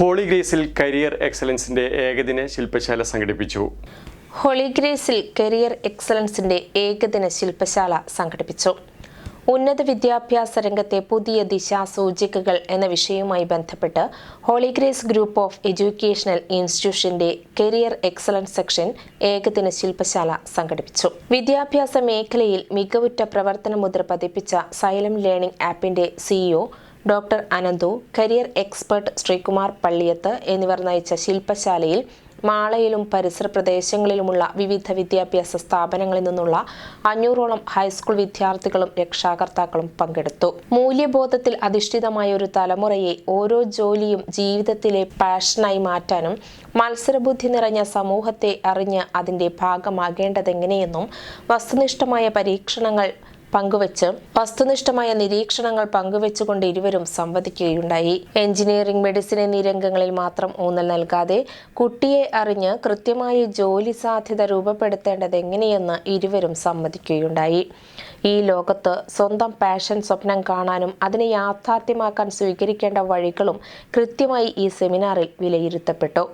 ഹോളിഗ്രേസിൽ career എക്സലൻസിന്റെ ഏകദിന ശില്പശാല സംഘടിപ്പിച്ചു. ഹോളി ഗ്രേസിൽ കരിയർ എക്സലൻസിന്റെ ഏകദിന ശില്പശാല സംഘടിപ്പിച്ചു. ഉന്നത വിദ്യാഭ്യാസ രംഗത്തെ പുതിയ ദിശാസൂചികകൾ എന്ന വിഷയവുമായി ബന്ധപ്പെട്ട് Holy Grace group of educational ഇൻസ്റ്റിറ്റ്യൂഷന്റെ career excellence section ഏകദിന ശില്പശാല സംഘടിപ്പിച്ചു. വിദ്യാഭ്യാസ മേഖലയിൽ മികവുറ്റ പ്രവർത്തന മുദ്ര പതിപ്പിച്ച xylem learning ആപ്പിന്റെ CEO doctor Ananthu career expert Sreekumar Palliyath എന്നിവർ നയിച്ച ശില്പശാലയിൽ മാളയിലും പരിസര പ്രദേശങ്ങളിലുമുള്ള വിവിധ വിദ്യാഭ്യാസ സ്ഥാപനങ്ങളിൽ നിന്നുള്ള അഞ്ഞൂറോളം ഹൈസ്കൂൾ വിദ്യാർത്ഥികളും രക്ഷാകർത്താക്കളും പങ്കെടുത്തു. മൂല്യബോധത്തിൽ അധിഷ്ഠിതമായ ഒരു തലമുറയെ ഓരോ ജോലിയും ജീവിതത്തിലെ പാഷനായി മാറ്റാനും മത്സരബുദ്ധി നിറഞ്ഞ സമൂഹത്തെ അറിഞ്ഞ് അതിന്റെ ഭാഗമാകേണ്ടതെങ്ങനെയെന്നും വസ്തുനിഷ്ഠമായ പരീക്ഷണങ്ങൾ പങ്കുവച്ച് വസ്തുനിഷ്ഠമായ നിരീക്ഷണങ്ങൾ പങ്കുവെച്ചുകൊണ്ട് ഇരുവരും സംവദിക്കുകയുണ്ടായി. എഞ്ചിനീയറിംഗ് മെഡിസിൻ എന്നീ രംഗങ്ങളിൽ മാത്രം ഊന്നൽ നൽകാതെ കുട്ടിയെ അറിഞ്ഞ് കൃത്യമായി ജോലി സാധ്യത രൂപപ്പെടുത്തേണ്ടത് എങ്ങനെയെന്ന് ഇരുവരും സംവദിക്കുകയുണ്ടായി. ഈ ലോകത്ത് സ്വന്തം പാഷൻ സ്വപ്നം കാണാനും അതിനെ യാഥാർത്ഥ്യമാക്കാൻ സ്വീകരിക്കേണ്ട വഴികളും കൃത്യമായി ഈ സെമിനാറിൽ വിലയിരുത്തപ്പെട്ടു.